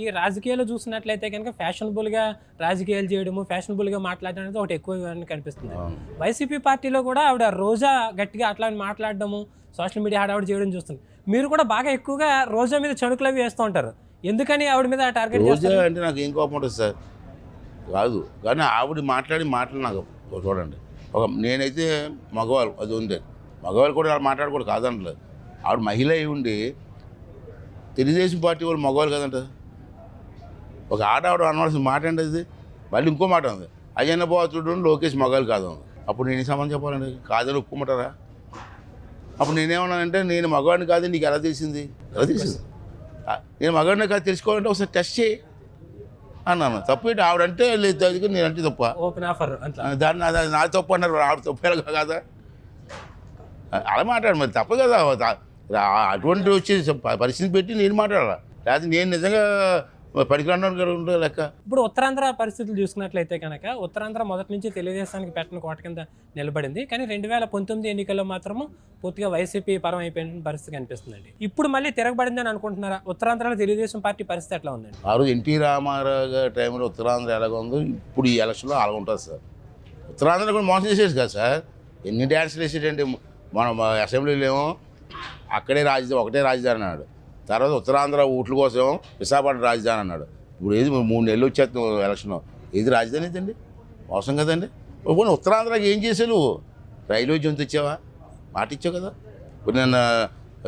ఈ రాజకీయాలు చూసినట్లయితే కనుక ఫ్యాషనబుల్గా రాజకీయాలు చేయడము ఫ్యాషనబుల్గా మాట్లాడడం అనేది ఒకటి ఎక్కువ కనిపిస్తుంది. వైసీపీ పార్టీలో కూడా ఆవిడ రోజా గట్టిగా అట్లా మాట్లాడడము సోషల్ మీడియా హడావిడి చేయడం చూస్తుంది. మీరు కూడా బాగా ఎక్కువగా రోజా మీద చణుకులు అవి వేస్తూ ఉంటారు. ఎందుకని ఆవిడ మీద టార్గెట్ రోజా అంటే నాకు ఏం కోపం ఉంటుంది సార్? కాదు. కానీ ఆవిడ మాట్లాడి మాటలు నాకు చూడండి. ఒక నేనైతే మగవాళ్ళు అది ఉంది. మగవాళ్ళు కూడా అలా మాట్లాడకూడదు కాదనలేదు ఆవిడ మహిళ అయి ఉండి తెలుగుదేశం పార్టీ వాళ్ళు మగవాళ్ళు కదంట. ఒక ఆడ ఆవిడ అనవలసిన మాట ఏంటి అది మళ్ళీ ఇంకో మాట ఉంది. అయ్యన్న బాతుడు లోకేష్ మగవాళ్ళు కాదు. అప్పుడు నేను సమాధానం చెప్పాలండి కాదని ఒప్పుకోమంటారా అప్పుడు నేనేమన్నానంటే నేను మగవాడిని కాదు నీకు ఎలా తెలిసింది? ఎలా తెలిసింది? నేను మగవాడిని కాదు తెలుసుకోవాలంటే ఒకసారి టెస్ట్ చేయి అన్నాను. తప్పు ఏంటి? ఆవిడంటే లేదు నేనంటే తప్ప. ఓపెన్ ఆఫర్ దాన్ని అది నా తప్పు అన్నారు ఆవిడ తప్పు ఎలా కాదా? అలా మాట్లాడు మరి తప్పు కదా. అటువంటి వచ్చి పరిస్థితి పెట్టి నేను మాట్లాడాలి? లేకపోతే నేను నిజంగా పనికిరాను లెక్క ఇప్పుడు ఉత్తరాంధ్ర పరిస్థితులు చూసుకున్నట్లయితే కనుక ఉత్తరాంధ్ర మొదటి నుంచి తెలుగుదేశానికి పెట్టిన కోట కింద నిలబడింది. కానీ రెండు వేల పంతొమ్మిది ఎన్నికల్లో మాత్రము పూర్తిగా వైసీపీ పరం అయిపోయిన పరిస్థితి కనిపిస్తుందండి. ఇప్పుడు మళ్ళీ తిరగబడిందని అనుకుంటున్నారా? ఉత్తరాంధ్రలో తెలుగుదేశం పార్టీ పరిస్థితి ఎట్లా ఉందండి? ఆ రోజు ఎన్టీ రామారావు గారి టైంలో ఉత్తరాంధ్ర ఎలాగ ఉందో ఇప్పుడు ఈ ఎలక్షన్లో అలా ఉంటుంది సార్. ఉత్తరాంధ్ర కూడా మోసం చేసేది కదా సార్. ఎన్ని డ్యాన్స్లు వేసేటంటే మనం అసెంబ్లీలో ఏమో అక్కడే రాజధాని ఒకటే రాజధాని అన్నాడు. తర్వాత ఉత్తరాంధ్ర ఓట్ల కోసం విశాఖపట్నం రాజధాని అన్నాడు. ఇప్పుడు ఏది మూడు నెలలు వచ్చేస్తుంది ఎలక్షన్ ఏది రాజధాని ఏంటండి? మోసం కదండి? పోనీ ఉత్తరాంధ్రకి ఏం చేసావు నువ్వు? రైల్వే జంతు ఇచ్చావా? మాట ఇచ్చావు కదా. ఇప్పుడు నేను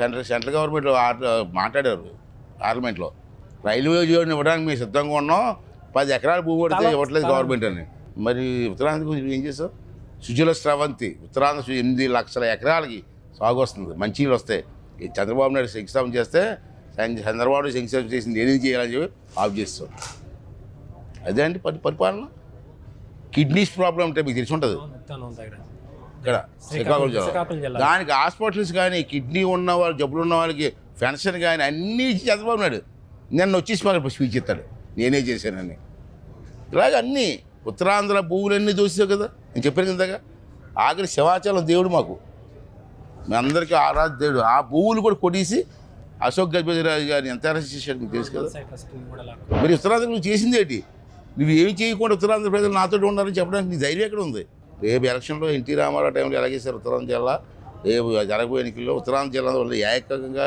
సెంట్రల్ సెంట్రల్ గవర్నమెంట్ మాట్లాడారు పార్లమెంట్లో. రైల్వే జోన్ ఇవ్వడానికి మేము సిద్ధంగా ఉన్నాం. పది ఎకరాల భూమి పడితే ఇవ్వట్లేదు గవర్నమెంట్ అని. మరి ఉత్తరాంధ్ర గురించి ఏం చేసావు సుజల స్రవంతి ఉత్తరాంధ్ర ఎనిమిది లక్షల ఎకరాలకి సాగు వస్తుంది. మంచి నీళ్ళు వస్తాయి. ఈ చంద్రబాబు నాయుడు శంకుస్థాపన చేస్తే చంద్ర- చంద్రబాబు నాయుడు శంకుస్థాపన చేసింది ఏది చేయాలని చెప్పి ఆఫ్ చేస్తాం. అదే అండి పరి పరిపాలన? కిడ్నీస్ ప్రాబ్లం అంటే మీకు తెలిసి ఉంటుంది. ఇక్కడ శ్రీకాకుళం జిల్లా. దానికి హాస్పిటల్స్ కానీ కిడ్నీ ఉన్న వాళ్ళు జబ్బులు ఉన్న వాళ్ళకి పెన్షన్ కానీ అన్నీ ఇచ్చి చంద్రబాబు నాయుడు. నిన్న వచ్చేసి మాకు స్పీచ్ ఇస్తాడు. నేనే చేశానని. ఇలాగ అన్నీ ఉత్తరాంధ్ర భూములన్నీ దోసావు కదా. నేను చెప్పాను కదా ఆఖరి శివాచలం దేవుడు మాకు. మీ అందరికీ ఆరాధ దేవుడు ఆ భూములు కూడా కొట్టేసి అశోక్ గజపతిరాజు గారిని ఎంత అరెస్ట్ చేశాడు మీకు తెలుసు కదా. మరి ఉత్తరాంధ్ర నువ్వు చేసింది ఏంటి? నువ్వు ఏమి చేయకుండా ఉత్తరాంధ్ర ప్రజలు నాతో ఉండాలని చెప్పడానికి నీ ధైర్యం ఎక్కడ ఉంది? రేపు ఎలక్షన్లో ఎన్టీ రామారావు టైంలో ఎలా చేశారు ఉత్తరాంధ్ర జిల్లా? రేపు జరగబోయే ఎన్నికల్లో ఉత్తరాంధ్ర జిల్లా వాళ్ళు ఏకంగా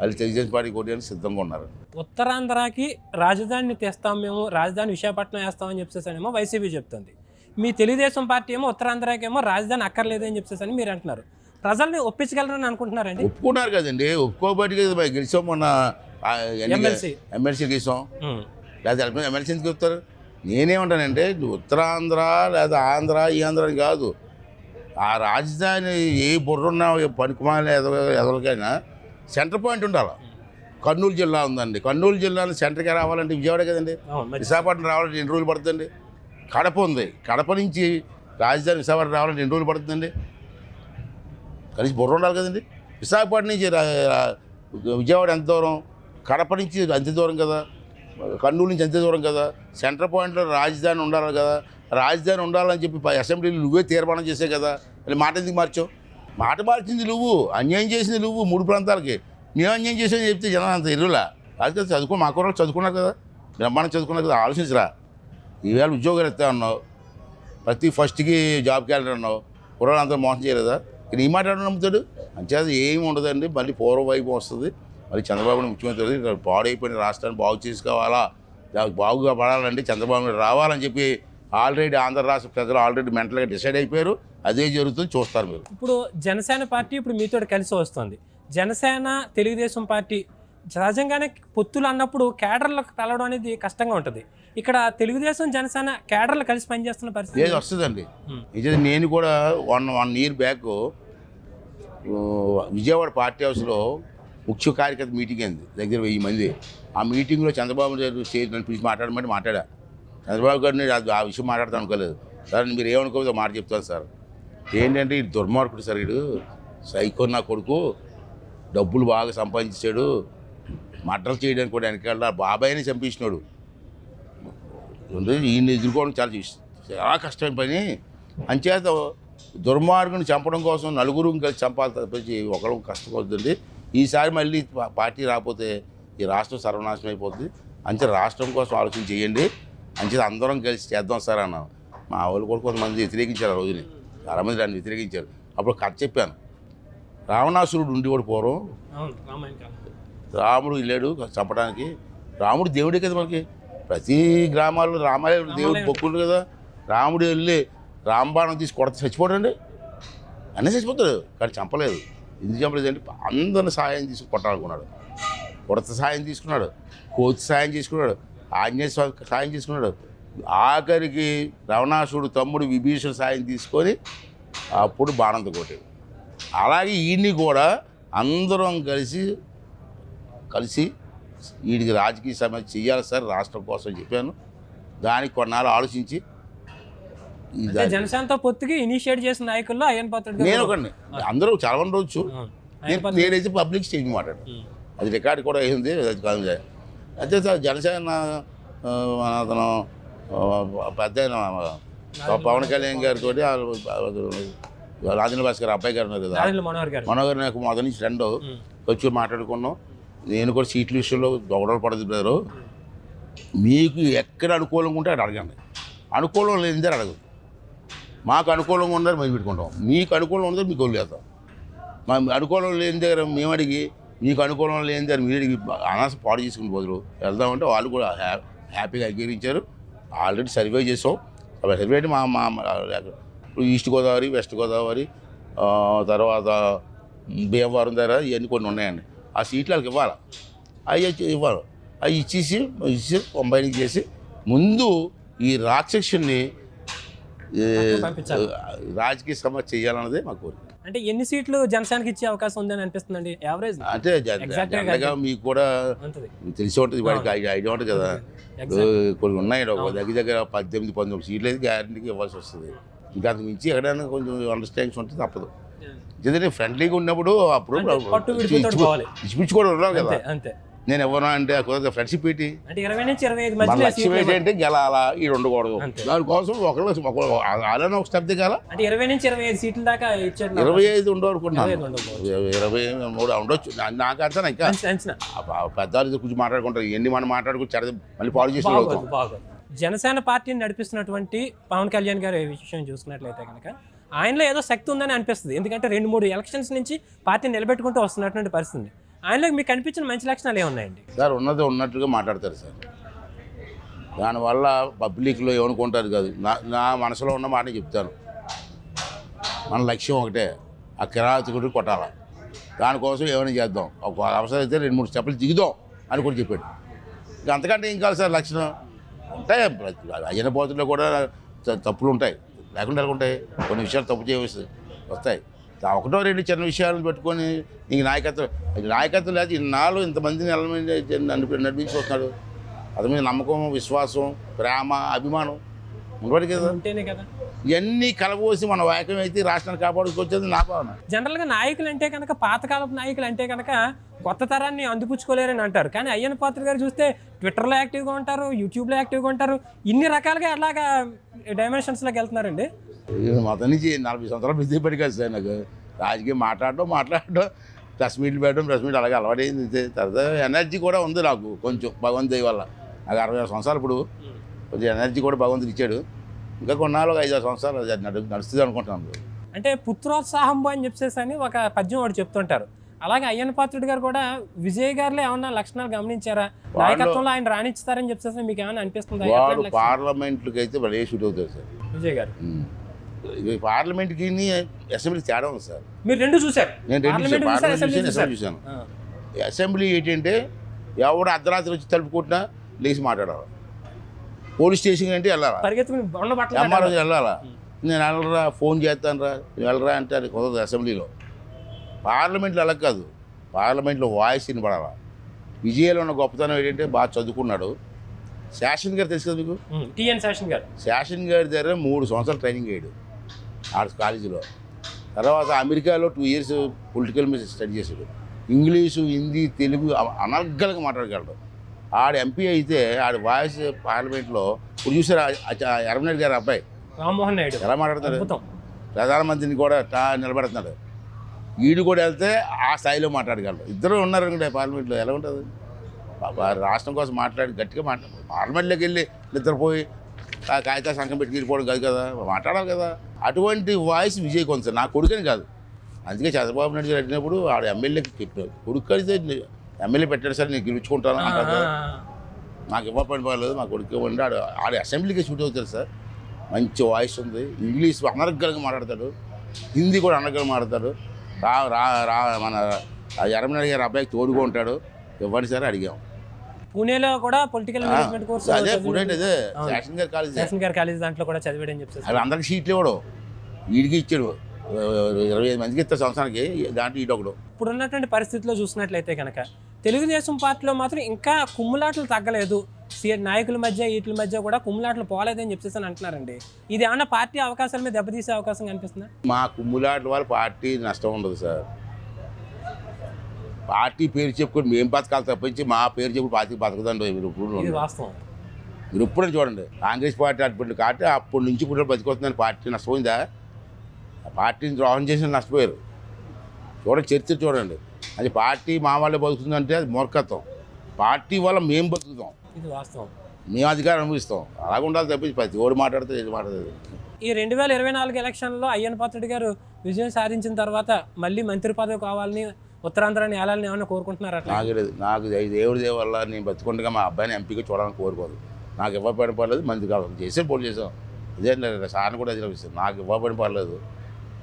వాళ్ళు తెలుగుదేశం పార్టీ కొట్టడానికి సిద్ధంగా ఉన్నారు. ఉత్తరాంధ్రకి రాజధానిని తెస్తాం మేము రాజధాని విశాఖపట్నం వేస్తామని చెప్పేసానేమో వైసీపీ చెప్తుంది. మీ తెలుగుదేశం పార్టీ ఏమో ఉత్తరాంధ్రకి ఏమో రాజధాని అక్కర్లేదని అని మీరు అంటున్నారు. ప్రజల్ని ఒప్పించగలరని అనుకుంటున్నారండి. ఒప్పుకున్నారు కదండి. ఒప్పుకోబట్టి కదా గెలిచాం మొన్న ఎమ్మెల్సీ. ఎమ్మెల్సీ గెలిచాం. లేదా ఎమ్మెల్సీ ఎందుకు చెప్తారు నేనేమంటానంటే ఉత్తరాంధ్ర లేదా ఆంధ్ర ఈ ఆంధ్ర కాదు. ఆ రాజధాని ఏ బుర్రున్నా పనికిమాల ఎదలకైనా సెంటర్ పాయింట్ ఉండాలి. కర్నూలు జిల్లా ఉందండి. కర్నూలు జిల్లాలో సెంటర్కి రావాలంటే విజయవాడ కదండి. విశాఖపట్నం రావాలంటే ఎన్ని రోజులు పడుతుందండి? కడప ఉంది. కడప నుంచి రాజధాని విశాఖపట్నం రావాలంటే ఎన్ని రోజులు పడుతుందండి? కలిసి బుర్ర ఉండాలి కదండి. విశాఖపట్నం నుంచి విజయవాడ ఎంత దూరం? కడప నుంచి అంత దూరం కదా? కర్నూలు నుంచి అంతే దూరం కదా? సెంటర్ పాయింట్లో రాజధాని ఉండాలి కదా? రాజధాని ఉండాలని చెప్పి అసెంబ్లీలో నువ్వే తీర్మానం చేసే కదా? మళ్ళీ మాట ఎందుకు మార్చావు? మాట మార్చింది నువ్వు అన్యాయం చేసింది నువ్వు మూడు ప్రాంతాలకి. మేము అన్యాయం చేసావు చెప్తే జనం అంత ఎరువులా అది చదువుకో మా కుర్రాళ్ళు చదువుకున్నారు కదా. బ్రహ్మాండం చదువుకున్నారు కదా ఆలోచించరా. ఈవేళ ఉద్యోగాలు ఇస్తా అన్నావు? ప్రతి ఫస్ట్కి జాబ్ క్యాలెండర్ అన్నావు. కుర్రాళ్ళు అంతా మోసం చేయలేదా? ఈ మాట నమ్ముతాడు? అంచేత ఏమి ఉండదండి. మళ్ళీ పూర్వ వైపు వస్తుంది. మళ్ళీ చంద్రబాబు ముఖ్యమంత్రి ఇక్కడ పాడైపోయిన రాష్ట్రాన్ని బాగు చేసుకోవాలా? బాగుగా పడాలంటే చంద్రబాబు నాయుడు రావాలని చెప్పి ఆల్రెడీ ఆంధ్ర రాష్ట్ర ప్రజలు ఆల్రెడీ మెంటల్గా డిసైడ్ అయిపోయారు. అదే జరుగుతుంది. చూస్తారు మీరు. ఇప్పుడు జనసేన పార్టీ ఇప్పుడు మీతో కలిసి వస్తుంది. జనసేన తెలుగుదేశం పార్టీ సహజంగానే పొత్తులు అన్నప్పుడు కేడర్లకు కలవడం అనేది కష్టంగా ఉంటుంది. ఇక్కడ తెలుగుదేశం జనసేన కేడర్లు కలిసి పనిచేస్తున్న పరిస్థితి ఏది వస్తుందండి. ఇది నేను కూడా one one year back Vijayawada party హౌస్లో ముఖ్య కార్యకర్త మీటింగ్ అయింది. దగ్గర వెయ్యి మంది. ఆ మీటింగ్లో చంద్రబాబు గారు స్టేజ్ నన్ను పిలిచి మాట్లాడమంటే మాట్లాడా. చంద్రబాబు గారిని అది ఆ విషయం మాట్లాడతాను అనుకోలేదు. సార్ మీరు ఏమనుకోవద్దు మాట చెప్తాను సార్. ఏంటంటే ఈ దుర్మార్గుడు సార్ వీడు. సైకో నా కొడుకు. డబ్బులు బాగా సంపాదించాడు. మటలు చేయడానికి కూడా వెనకాల బాబాయ్ని చంపించినాడు ఈయన ఎదుర్కోవడం చాలా చాలా కష్టమైన పని. అంచేత దుర్మార్గుని చంపడం కోసం నలుగురు కలిసి చంపాలి తప్పించి ఒకరు కష్టపడుతుంది. ఈసారి మళ్ళీ పార్టీ రాకపోతే ఈ రాష్ట్రం సర్వనాశనం అయిపోతుంది. అంతే రాష్ట్రం కోసం ఆలోచన చేయండి. అంచేది అందరం కలిసి చేద్దాం సార్ అన్నాను. మా వాళ్ళు కూడా కొంతమంది వ్యతిరేకించారు ఆ రోజుని. చాలామంది దాన్ని వ్యతిరేకించారు. అప్పుడు కథ చెప్పాను. రావణాసురుడు ఉండి కూడా పూర్వం కాలం. రాముడు వెళ్ళాడు చంపడానికి. రాముడు దేవుడే కదా మనకి. ప్రతి గ్రామాల్లో రామాలయం దేవుడు పొక్కుండు కదా. రాముడు వెళ్ళి రాంబాణం తీసి కొడత చచ్చిపోడండి అన్నీ చచ్చిపోతాడు కానీ చంపలేదు. ఎందుకు చంపలేదు అంటే అందరిని సాయం తీసుకు కొట్టాలనుకున్నాడు. కొడత సాయం తీసుకున్నాడు కోతి సాయం తీసుకున్నాడు ఆంజనేయ స్వామి సాయం తీసుకున్నాడు ఆఖరికి రవణాసుడు తమ్ముడు విభీషణ సాయం తీసుకొని అప్పుడు బాణంతో కొట్టాడు. అలాగే ఈయన్ని కూడా అందరం కలిసి కలిసి వీడికి రాజకీయ సమస్య చేయాలి సార్ రాష్ట్రం కోసం చెప్పాను. దానికి కొన్నాళ్ళు ఆలోచించి జనసేనతో పొత్తుకి ఇనిషియేట్ చేసిన నాయకుల్లో అయ్యన్ పాత్రుడు నేను ఒకడిని. అందరూ చాలా మంది. నేను నేనైతే పబ్లిక్ స్టేజ్ మాట్లాడు. అది రికార్డ్ కూడా అయింది అది కాదు. అయితే సార్ జనసేన అతను పెద్ద పవన్ కళ్యాణ్ గారితో రాజేంద్ర భాస్కర్ అబ్బాయి గారు ఉన్నారు కదా. మనోహర్ నాకు మొదటి నుంచి ఫ్రెండ్. వచ్చి మాట్లాడుకున్నాం. నేను కూడా సీట్ల విషయంలో గొడవలు పడదు బ్రదరు. మీకు ఎక్కడ అనుకూలంగా ఉంటే అక్కడ అడగండి. అనుకూలం లేనిదే అడగదు. మాకు అనుకూలంగా ఉన్నది మేము పెట్టుకుంటాం. మీకు అనుకూలం ఉన్నది మీకు వదిలేస్తాం. మా అనుకూలం లేని దగ్గర మేము అడిగి మీకు అనుకూలం లేని దగ్గర మీరు అడిగి అనాస పాడు చేసుకుని బదులు వెళ్దామంటే వాళ్ళు కూడా హ్యా హ్యాపీగా అంగీకరించారు. ఆల్రెడీ సర్వే చేసాం. సర్వే అంటే మా మా ఈస్ట్ గోదావరి వెస్ట్ గోదావరి తర్వాత భీమవరం దగ్గర ఇవన్నీ కొన్ని ఉన్నాయండి. ఆ సీట్లు వాళ్ళకి ఇవ్వాలి? అవి ఇవ్వాలి? అవి ఇచ్చేసి ఇచ్చి కంబైనింగ్ చేసి ముందు ఈ రాక్షసుని రాజకీయ సమస్య చేయాలన్నదే మా కోరిక. అంటే ఎన్ని సీట్లు జనసేనకి ఇచ్చే అవకాశం ఉందని అనిపిస్తుందండి? యావరేజ్ అంటే జనరల్గా మీకు కూడా తెలిసి ఉంటుంది వాడికి ఐడియా ఉంటుంది కదా. కొన్ని ఉన్నాయి ఒక దగ్గర దగ్గర పద్దెనిమిది పంతొమ్మిది సీట్లు అయితే గ్యారంటీకి ఇవ్వాల్సి వస్తుంది. ఇంకా అంత మించి ఎక్కడైనా కొంచెం అండర్స్టాండింగ్స్ ఉంటే తప్పదు. ఎందుకంటే ఫ్రెండ్లీగా ఉన్నప్పుడు అప్పుడు ఉండాలి కదా. అంతే. నేను ఎవరు అంటే కుదరదు. ఫ్రెండ్షిప్ ఏంటి? లక్ష్యం ఏంటంటే గెలాలా ఈ ఉండకూడదు. దానికోసం ఒకళ్ళు అలానే ఒక స్టెప్ దిగాల? అంటే ఇరవై నుంచి ఇరవై ఐదు సీట్ల దాకా ఇచ్చాడు ఇరవై ఐదు ఉండవనుకుంటున్నాను ఇరవై మూడు ఉండొచ్చు. నాకు అర్థం ఇంకా. పెద్దవాళ్ళు కూర్చొని మాట్లాడుకుంటారు. ఎన్ని మనం మాట్లాడుకుని చెడ మళ్ళీ పాడు చేసి బాగోదు అవుతాం బాగోదు. జనసేన పార్టీని నడిపిస్తున్నటువంటి పవన్ కళ్యాణ్ గారు ఈ విషయం చూసుకున్నట్లయితే కనుక ఆయనలో ఏదో శక్తి ఉందని అనిపిస్తుంది. ఎందుకంటే రెండు మూడు ఎలక్షన్స్ నుంచి పార్టీని నిలబెట్టుకుంటూ వస్తున్నటువంటి పరిస్థితి. ఆయనలో మీకు కనిపించిన మంచి లక్షణాలు ఏమున్నాయండి? సార్ ఉన్నది ఉన్నట్టుగా మాట్లాడతారు సార్. దానివల్ల పబ్లిక్లో ఏమనుకుంటారు కాదు. నా నా మనసులో ఉన్న మాట చెప్తాను. మన లక్ష్యం ఒకటే ఆ కిరాతకుడు కొట్టాల. దానికోసం ఏమైనా చేద్దాం. ఒక అవసరం అయితే రెండు మూడు స్టెప్పులు దిగుదాం అని కూడా చెప్పాడు. ఇంకా అంతకంటే ఏం కాదు సార్ లక్షణం? ఉంటాయి. అయిన పోతుల్లో కూడా త- తప్పులు ఉంటాయి. లేకుండా ఉంటాయి. కొన్ని విషయాలు తప్పు చేయవచ్చు వస్తాయి. ఒకటో రెండు చిన్న విషయాలను పెట్టుకొని నీకు నాయకత్వం నాయకత్వం లేదు ఇన్నాళ్ళు ఇంతమందిని నడిపించి వస్తున్నాడు అది మీద నమ్మకం విశ్వాసం ప్రేమ అభిమానం ఉండబడి కదా. ఇవన్నీ కలబోసి మన వాక్యం అయితే రాష్ట్రాన్ని కాపాడుకొచ్చేది నా భావన. జనరల్గా నాయకులు అంటే కనుక పాతకాలపు నాయకులు అంటే కనుక కొత్త తరాన్ని అందిపుచ్చుకోలేరని అంటారు. కానీ అయ్యన్న పాత్ర గారు చూస్తే ట్విట్టర్లో యాక్టివ్గా ఉంటారు యూట్యూబ్లో యాక్టివ్గా ఉంటారు ఇన్ని రకాలుగా అలాగా డైమెన్షన్స్లోకి వెళ్తున్నారండి. మొదటి నుంచి నలభై సంవత్సరాలు బిజీ పడి కదా సార్ నాకు. రాజకీయం మాట్లాడడం మాట్లాడడం ప్రెస్ మీట్లు పెట్టడం ప్రెస్ మీట్ అలాగే అలవాటైంది. తర్వాత ఎనర్జీ కూడా ఉంది నాకు కొంచెం భగవంతు వల్ల. నాకు అరవై ఆరు సంవత్సరాలు ఇప్పుడు. కొంచెం ఎనర్జీ కూడా భగవంతుడు ఇచ్చాడు. ఇంకా కొన్నాళ్ళు ఒక ఐదు ఆరు సంవత్సరాలు నడు నడుస్తుంది అనుకుంటున్నాను అంటే పుత్రోత్సాహం అని చెప్పేసి అని ఒక పద్యం వాడు చెప్తుంటారు. అలాగే అయ్యన్న పాత్రుడు గారు కూడా విజయ్ గారిలో ఏమన్నా లక్షణాలు గమనించారా? నాయకత్వంలో ఆయన రాణిస్తారని చెప్పేసి మీకు ఏమైనా అనిపిస్తుందా? పార్లమెంట్లకి అయితే వాళ్ళు ఏ షూట్ అవుతారు సార్. విజయ్ గారు. పార్లమెంట్కి అసెంబ్లీ తేడా ఉంది సార్. మీరు రెండు చూశారు. నేను రెండు. చూశారు, పార్లమెంట్ అసెంబ్లీ చూశాను, అసెంబ్లీ. చూశాను. అసెంబ్లీ ఏంటంటే ఎవడు అర్ధరాత్రి వచ్చి తలుపుకుంటున్నా లేచి మాట్లాడాలి. పోలీస్ స్టేషన్ అంటే వెళ్ళాలా? ఎంఆర్ఓ. వెళ్ళాలా? నేను వెళ్ళరా ఫోన్ చేస్తాను రా వెళ్ళరా అంటే అది కుదరదు అసెంబ్లీలో. పార్లమెంట్లో అలా కాదు. పార్లమెంట్లో వాయిస్ వినపడాలా? విజయలో ఉన్న గొప్పతనం ఏంటంటే బాగా చదువుకున్నాడు. శాసన్ గారు తెలుసు కదా మీకు? టిఎన్ శాసన్ గారు. శాసన్ గారి దగ్గర మూడు సంవత్సరాలు ట్రైనింగ్ అయ్యాడు. ఆర్ట్స్ కాలేజీలో. తర్వాత అమెరికాలో టూ ఇయర్స్ పొలిటికల్ మీద స్టడీ చేశాడు. ఇంగ్లీషు హిందీ తెలుగు అ- అనర్గళంగా మాట్లాడగలడు. ఆడ ఎంపీ అయితే ఆడ వాయిస్ పార్లమెంట్లో ఇప్పుడు చూసారు ఎర్రమనేడు గారి అబ్బాయి. రామ్మోహన్ నాయుడు. ఎలా మాట్లాడతాడు ప్రధానమంత్రిని కూడా నిలబడుతున్నాడు. వీడు కూడా వెళ్తే ఆ స్థాయిలో మాట్లాడగలడు. ఇద్దరు ఉన్నారు అనుకుంటే పార్లమెంట్లో. ఎలా ఉంటుంది? రాష్ట్రం కోసం మాట్లాడి గట్టిగా మాట్లాడు పార్లమెంట్లోకి వెళ్ళి నిద్రపోయి కాగితా సంఘం పెట్టి వెళ్ళిపోవడం కాదు కదా. మాట్లాడాలి కదా. అటువంటి వాయిస్ విజయ్ కొంచెం నా కొడుకని కాదు. అందుకే చంద్రబాబు నాయుడు గారు అడిగినప్పుడు ఆడ ఎమ్మెల్యేకి చెప్పాడు కొడుకు అడిగితే ఎమ్మెల్యే పెట్టాడు సరే నేను గెలుచుకుంటాను అంటారు కదా. నాకు ఇవ్వకపోయిన పర్లేదు మా కొడుకు ఇవ్వండి ఆడు ఆడ అసెంబ్లీకి షూట్ అవుతాడు సార్. మంచి వాయిస్ ఉంది. ఇంగ్లీష్ అనర్గలంగా మాట్లాడతాడు. హిందీ కూడా అనర్గలంగా మాట్లాడతాడు. రా రా రా మన ఎర్రమనాయుడు గారి అబ్బాయికి తోడుగా ఉంటాడు. ఇవ్వండి సార్ అడిగాం. పూణేలో కూడా పొలిటికల్ మేనేజ్మెంట్ కోర్స్ అదే అదే శాసన్ గారి కాలేజ్ శాసన్ గారి కాలేజ్ దాంట్లో కూడా చదివాడని చెప్పేసి. అవి అందరికి సీట్లు ఇవ్వడు. వీడికి ఇచ్చాడు. ఇరవై ఐదు మందికి ఇస్తారు సంవత్సరానికి. దాంట్లో ఈడు ఒకడు. ఇప్పుడు ఉన్నటువంటి పరిస్థితిలో చూసినట్లయితే కనుక తెలుగుదేశం పార్టీలో మాత్రం ఇంకా కుమ్ములాటలు తగ్గలేదు. నాయకుల మధ్య వీటి మధ్య కూడా కుమ్ములాటలు పోలేదని చెప్పేసి అని అంటున్నారండి. ఇది ఏమన్నా పార్టీ అవకాశాల మీద దెబ్బతీసే అవకాశం కనిపిస్తుందా? మా కుమ్ములాట వాళ్ళ పార్టీ నష్టం ఉండదు సార్. పార్టీ పేరు చెప్పుకొని మేము బతకాలి తప్పించి మా పేరు చెప్పి పార్టీ బతకదండి మీరు ఇప్పుడు వాస్తవం. మీరు ఇప్పుడే చూడండి కాంగ్రెస్ పార్టీ అటువంటి కాబట్టి అప్పటి నుంచి ఇప్పుడు బతికొస్తుందని పార్టీ నష్టపోయిందా? ఆ పార్టీని ద్రోహం చేసిన నష్టపోయారు. చూడండి చరిత్ర చూడండి. అది పార్టీ మా వాళ్ళే బతుకుతుందంటే అది మూర్ఖత్వం. పార్టీ వల్ల మేము బతుకుతాం. ఇది వాస్తవం. మేము అధికారం అనుభవిస్తాం. అలాగ ఉండాలి తప్పించి ప్రతి ఓడి మాట్లాడితే ఏది మాట్లాడదు. ఈ రెండు వేల ఇరవై నాలుగు ఎలక్షన్లో అయ్యన్ పాత్రుడి గారు విజయం సాధించిన తర్వాత మళ్ళీ మంత్రి పదవి కావాలని ఉత్తరాంధ్రాన్ని ఏలాలని ఏమైనా కోరుకుంటున్నారు అట్లా? నాకు లేదు. నాకు దేవుడి దేవ వల్ల నేను బతుకుండగా మా అబ్బాయిని ఎంపీగా చూడాలని కోరుకోదు. నాకు ఇవ్వబడిన పర్లేదు మంది కావాలి చేసే పోటీ చేసాం. ఇదే సార్ని కూడా అదే నాకు ఇవ్వబడిన పర్లేదు.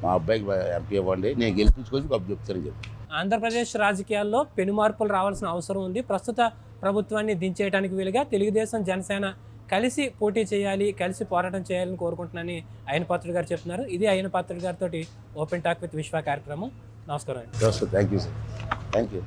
మా అబ్బాయికి ఎంపీ ఇవ్వండి. నేను గెలిపించుకొని కప్పు చెప్తానని చెప్పి. ఆంధ్రప్రదేశ్ రాజకీయాల్లో పెను మార్పులు రావాల్సిన అవసరం ఉంది. ప్రస్తుత ప్రభుత్వాన్ని దించేయడానికి వీలుగా తెలుగుదేశం జనసేన కలిసి పోటీ చేయాలి కలిసి పోరాటం చేయాలని కోరుకుంటున్నానని అయ్యన పాత్రుడు గారు చెప్తున్నారు. ఇది అయ్యన పాత్రుడు గారితో ఓపెన్ టాక్ విత్ విశ్వ కార్యక్రమం. నమస్కారం అండి thank you sir thank you